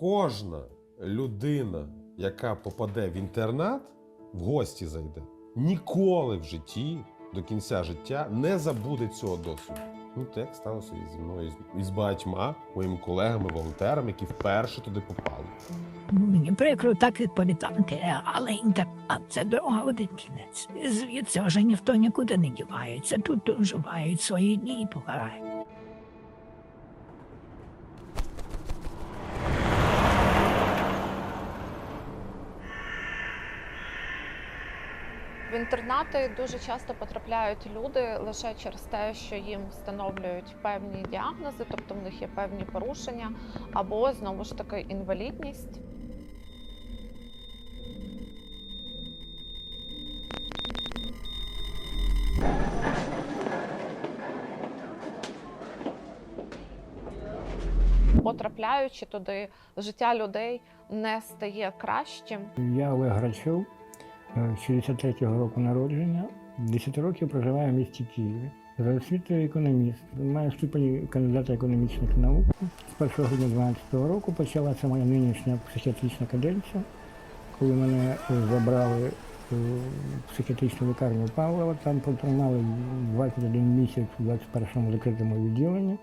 Кожна людина, яка попаде в інтернат, в гості зайде, ніколи в житті до кінця життя не забуде цього досвіду. Ну, так сталося і зі мною, і з- багатьма моїми колегами, волонтерами, які вперше туди попали. Мені прикро так відповідати, але інтернат це дорога один кінець. Звідси вже ніхто нікуди не дівається. Тут доживають свої дні і помирають. Інтернати дуже часто потрапляють люди лише через те, що їм встановлюють певні діагнози, тобто в них є певні порушення, або знову ж таки інвалідність. Потрапляючи туди, життя людей не стає кращим. Я Олег Грачов, 63-го року народження. 10 років проживаю в місті Києві. За освітою економіст. Маю ступень кандидата економічних наук. З 1 грудня 2012 року почалася моя нинішня психіатрична каденція, коли мене е, забрали е, в психіатричну лікарню Павлова. Там протримали 21 місяць у 21-му закритому відділенні.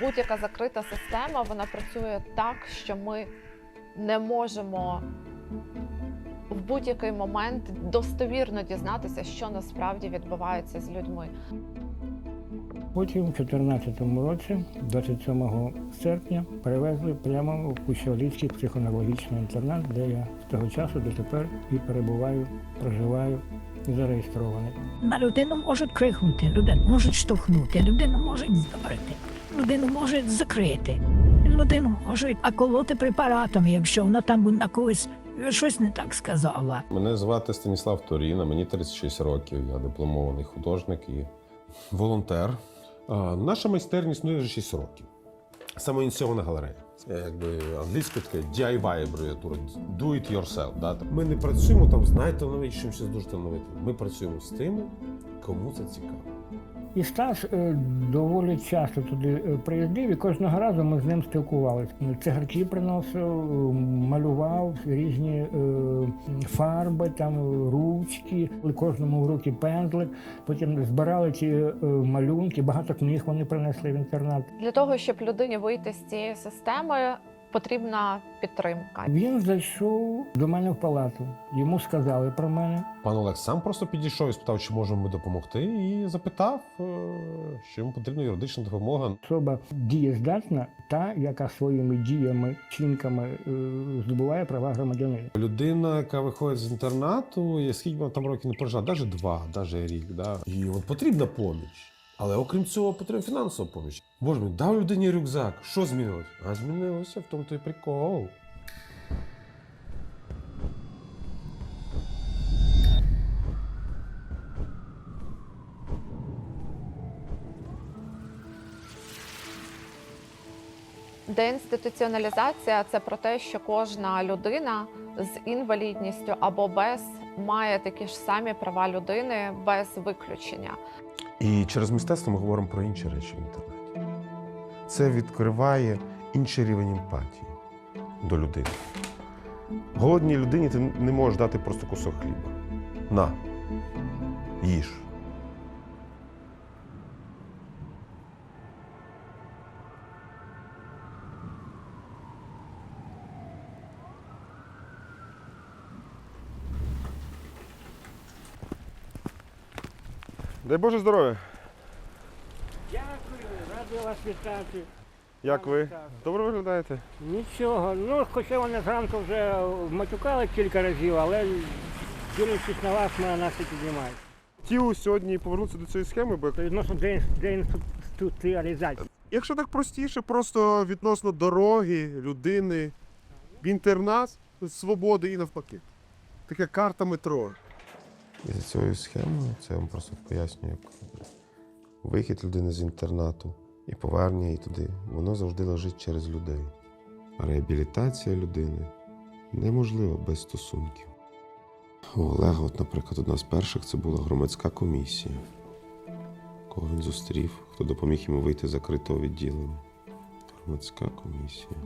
будь-яка закрита система вона працює так, що ми не можемо будь-який момент достовірно дізнатися, що насправді відбувається з людьми. Потім у 2014 році, 27 серпня, перевезли прямо в Кущевицький психоневрологічний інтернат, де я з того часу дотепер і перебуваю, проживаю і зареєстрований. На людину можуть крикнути, людину можуть штовхнути, людину можуть здавити, людину можуть закрити, людину можуть околоти препаратом, якщо вона там на когось щось не так сказала. Мене звати Станіслав Торіна, мені 36 років. Я дипломований художник і волонтер. Наша майстерня існує вже 6 років. Самоініційована галерея. Це якби англійською таке DIY абревіатура Do it yourself. Да? Ми не працюємо там з найталановитішим, з дуже талановитим. Ми працюємо з тими, кому це цікаво. І Стас е, доволі часто туди е, приїздив, і кожного разу ми з ним спілкувалися. Цигарки приносив, малював різні е, фарби, там ручки, кожному в руки пензлик. Потім збирали ці малюнки, багато книг вони принесли в інтернат. Для того, щоб людині вийти з цієї системи, потрібна підтримка. Він зайшов до мене в палату. Йому сказали про мене. Пан Олег сам просто підійшов і спитав, чи можемо ми допомогти, і запитав, е, що йому потрібна юридична допомога. Особа дієздатна, та, яка своїми діями, чинками е, здобуває права громадянина. Людина, яка виходить з інтернату, і скільки вона там років не прожила, навіть два, навіть рік. Да? І от потрібна поміч. Але окрім цього, потрібна фінансова поміч. Боже мій, дав людині рюкзак. Що змінилось? А змінилося в тому то й прикол. Деінституціоналізація це про те, що кожна людина з інвалідністю або без має такі ж самі права людини без виключення. І через мистецтво ми говоримо про інші речі в інтернеті. Це відкриває інший рівень емпатії до людини. Голодній людині ти не можеш дати просто кусок хліба. На, їж. Дай Боже здоров'я. Дякую, радий вас вітати. Як ви? Добре виглядаєте? Нічого. Ну, хоча вони зранку вже матюкали кілька разів, але дивлячись на вас, мене нас і піднімають. Хотів сьогодні повернутися до цієї схеми, бо відносно деін- деінституціалізації. якщо так простіше, просто відносно дороги, людини, в інтернат, свободи і навпаки. Така карта метро. І за цією схемою це я вам просто пояснюю, як вихід людини з інтернату і повернення її туди, воно завжди лежить через людей. А реабілітація людини неможлива без стосунків. У Олега, от, наприклад, одна з перших це була громадська комісія, кого він зустрів, хто допоміг йому вийти з закритого відділення. громадська комісія.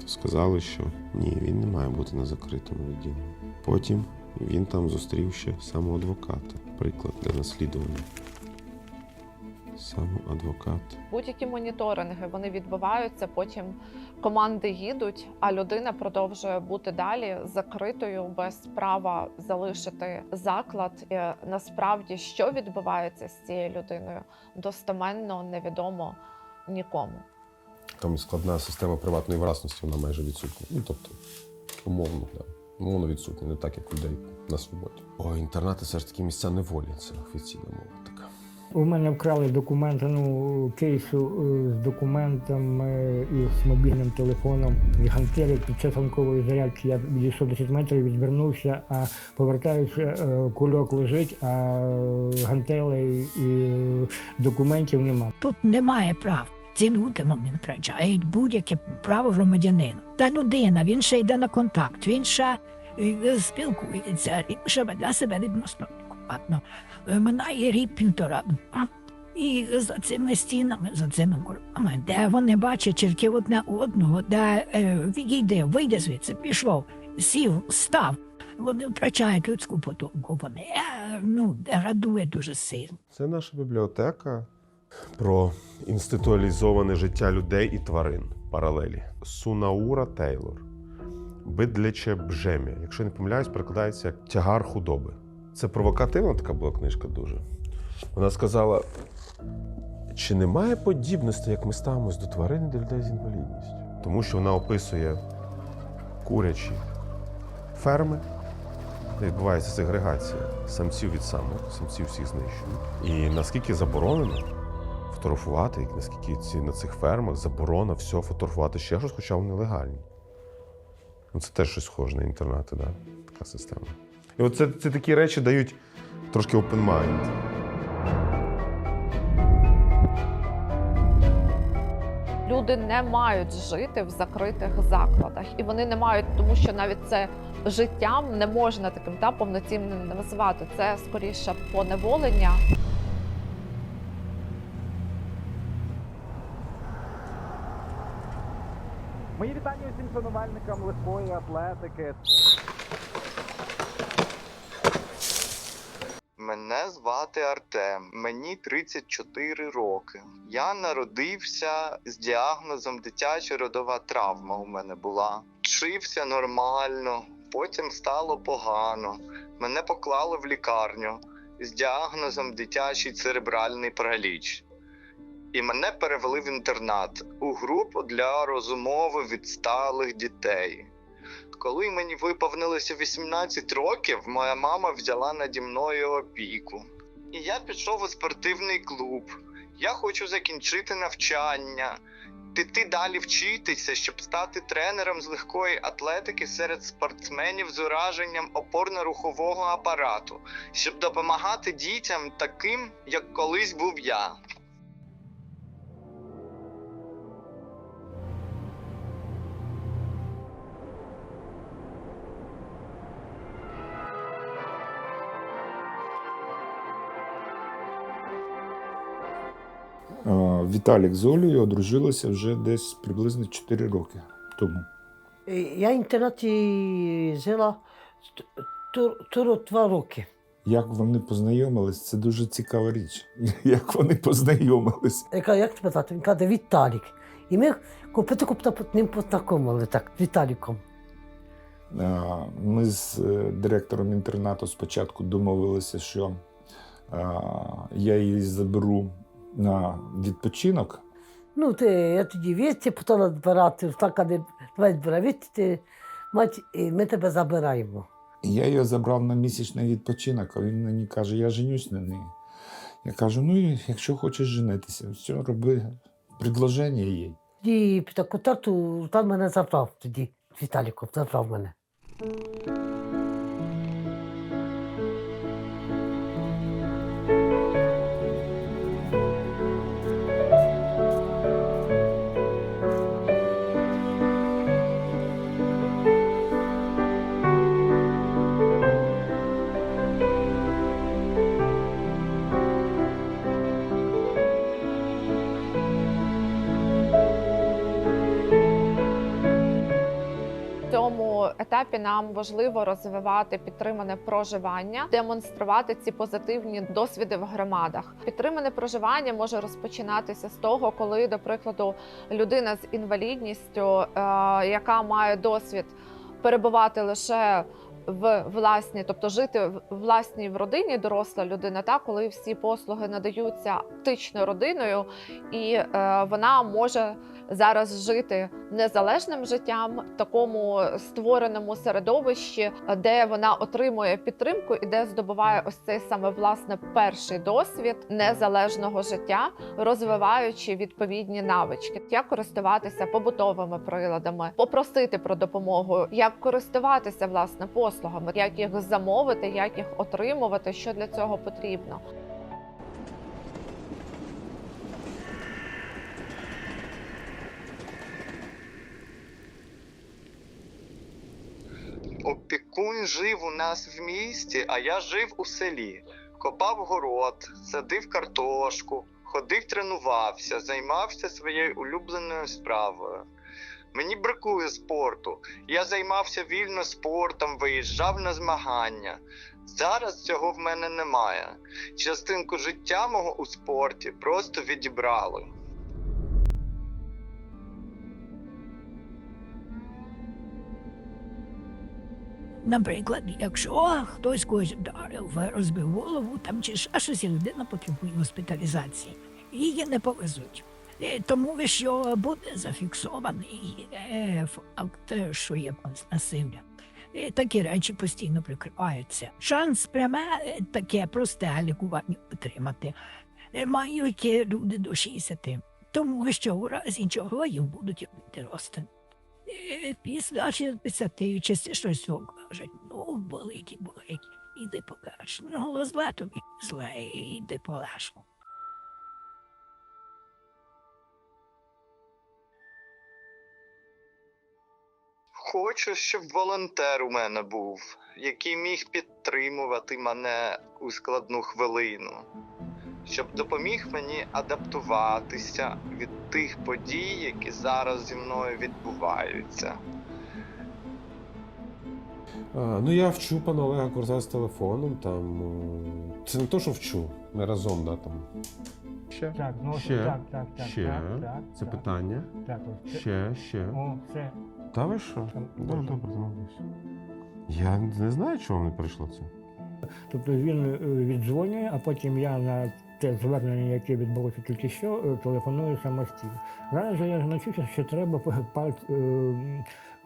То сказали, що ні, він не має бути на закритому відділенні. Потім він там зустрів ще самоадвоката. Приклад для наслідування. Самоадвокат. Будь-які моніторинги вони відбуваються, потім команди їдуть, а людина продовжує бути далі закритою без права залишити заклад. І насправді, що відбувається з цією людиною, достеменно невідомо нікому. Там складна система приватної власності, вона майже відсутня. Ну, тобто, умовно, да. Умовно відсутня, не так, як людей на свободі. О, інтернати все ж таки місця неволі, це офіційна мова така. У мене вкрали документи, ну, кейсу е, з документами і з мобільним телефоном. І гантелі під час ранкової зарядки я відійшов 10 метрів, відвернувся, а повертаюся, е, кульок лежить, а гантелей і документів нема. Тут немає прав. Ці люди вони втрачають будь-яке право громадянина. Та людина, він ще йде на контакт, він ще е, спілкується, він ще веде себе відносно адекватно. Е, Минає рік півтора. І за цими стінами, за цими курами, де вони бачать тільки одне одного, де е, відійде, вийде звідси, пішов, сів, став. Вони втрачають людську потомку. Вони ну, деградує дуже сильно. Це наша бібліотека про інституалізоване життя людей і тварин. Паралелі. Сунаура Тейлор. Бидляче бжемі. Якщо не помиляюсь, перекладається як тягар худоби. Це провокативна така була книжка дуже. Вона сказала: чи немає подібності, як ми ставимось до тварин і до людей з інвалідністю? Тому що вона описує курячі ферми, де відбувається сегрегація самців від самок, самців всіх знищують. І наскільки заборонено фотографувати, наскільки ці, на цих фермах заборона все фотографувати ще щось, хоча вони легальні. Ну, це теж щось схоже на інтернати, да? така система. І от це, це такі речі дають трошки open mind. Люди не мають жити в закритих закладах, і вони не мають, тому що навіть це життям не можна таким та повноцінним назвати. Це скоріше поневолення. Вітання усім шанувальникам легкої атлетики. Мене звати Артем, мені 34 роки. Я народився з діагнозом дитяча родова травма. У мене була. Вчився нормально, потім стало погано. Мене поклали в лікарню з діагнозом дитячий церебральний параліч. І мене перевели в інтернат у групу для розумово відсталих дітей. Коли мені виповнилося 18 років, моя мама взяла наді мною опіку. І я пішов у спортивний клуб. Я хочу закінчити навчання, піти далі вчитися, щоб стати тренером з легкої атлетики серед спортсменів з ураженням опорно-рухового апарату, щоб допомагати дітям таким, як колись був я. Віталік з Олею одружилися вже десь приблизно 4 роки тому. Я в інтернаті жила ту- ту- два роки. Як вони познайомились, це дуже цікава річ. Як вони познайомились. Я кажу, як тебе звати? Він каже, Віталік. І ми купити купта ним познайомили так, з Віталіком. Ми з е, директором інтернату спочатку домовилися, що я її заберу на відпочинок. Ну, ти, я тоді вісті, почала збирати, так, каже, давай збирай ти, мать, і ми тебе забираємо. Я її забрав на місячний відпочинок, а він мені каже, я женюсь на неї. Я кажу: ну, якщо хочеш женитися, все, роби предложення їй. І після концерту там мене забрав тоді, з Віталіком, забрав мене. Етапі нам важливо розвивати підтримане проживання, демонструвати ці позитивні досвіди в громадах. Підтримане проживання може розпочинатися з того, коли, до прикладу, людина з інвалідністю, е, яка має досвід перебувати лише в власній, тобто жити в власній в родині, доросла людина, та коли всі послуги надаються фактично родиною, і е, вона може зараз жити незалежним життям в такому створеному середовищі, де вона отримує підтримку і де здобуває ось цей саме власне перший досвід незалежного життя, розвиваючи відповідні навички, як користуватися побутовими приладами, попросити про допомогу, як користуватися власне послугами, як їх замовити, як їх отримувати, що для цього потрібно. Опікун жив у нас в місті, а я жив у селі. Копав город, садив картошку, ходив, тренувався, займався своєю улюбленою справою. Мені бракує спорту. Я займався вільно спортом, виїжджав на змагання. Зараз цього в мене немає. Частинку життя мого у спорті просто відібрали. Наприклад, якщо хтось когось вдарив, розбив голову там чи ще щось, і людина потребує госпіталізації, її не повезуть. Е, Тому що буде зафіксований е, факт, що є насилля. Е, Такі речі постійно прикриваються. Шанс пряме таке просте лікування отримати мають люди до 60, тому що у разі чого їм будуть робити розтин. Е, Після 60 частіше щось кажуть, ну, болить і іди покаж. Ну, зле тобі, зле, іди полежу. Хочу, щоб волонтер у мене був, який міг підтримувати мене у складну хвилину, щоб допоміг мені адаптуватися від тих подій, які зараз зі мною відбуваються. Ну я вчу пана Олега Курза з телефоном. Там е, це не то, що вчу. Ми разом, да, там. Ще. Так, ну Ще? так, так, так. ще. Так, так, це так. питання. Так, ось це. Ще, ще. О, це. Та ви що? Там Добре, добре, домовились. Я не знаю, чого не прийшло це. Тобто він е, віддзвонює, а потім я на те звернення, яке відбулося тільки що, е, телефоную самостійно. Зараз же я навчився, що треба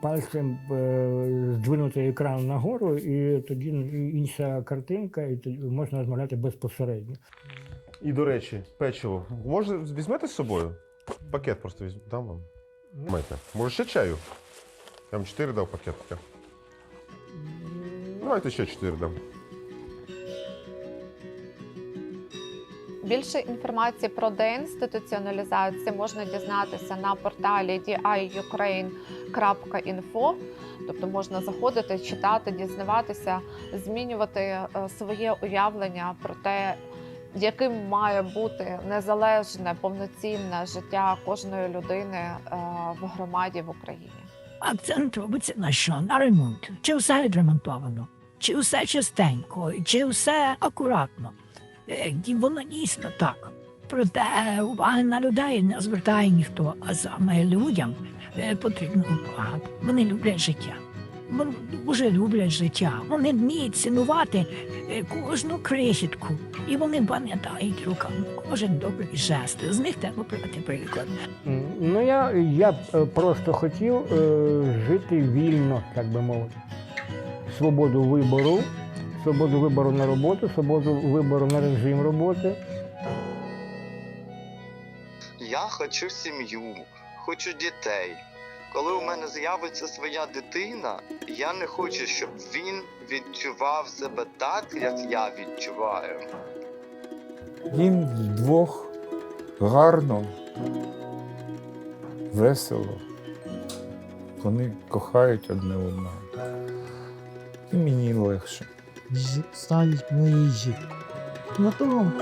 пальцем е, здвинути екран нагору, і тоді інша картинка, і тоді можна розмовляти безпосередньо. І до речі, печиво. Може, візьмете з собою? Пакет просто візьму. Дам вам. Майте. Може ще чаю? Я вам 4 дав пакет. Давайте ще 4 дам. Більше інформації про деінституціоналізацію можна дізнатися на порталі diukraine.info. Тобто можна заходити, читати, дізнаватися, змінювати е, своє уявлення про те, яким має бути незалежне, повноцінне життя кожної людини е, в громаді в Україні. Акцент робиться на що? На ремонт. Чи все відремонтовано, чи все частенько, чи все акуратно. Е, воно дійсно так. Проте уваги на людей не звертає ніхто, а саме людям е, потрібно увага. Вони люблять життя. Вони дуже люблять життя. Вони вміють цінувати е, кожну крихітку. І вони пам'ятають руками кожен добрий жест. З них треба брати приклад. Ну, я, я просто хотів е, жити вільно, так би мовити. Свободу вибору, свободу вибору на роботу, свободу вибору на режим роботи. Я хочу сім'ю, хочу дітей. Коли у мене з'явиться своя дитина, я не хочу, щоб він відчував себе так, як я відчуваю. Їм вдвох гарно, весело. Вони кохають одне одного. І мені легше. Сталь мої. На тому.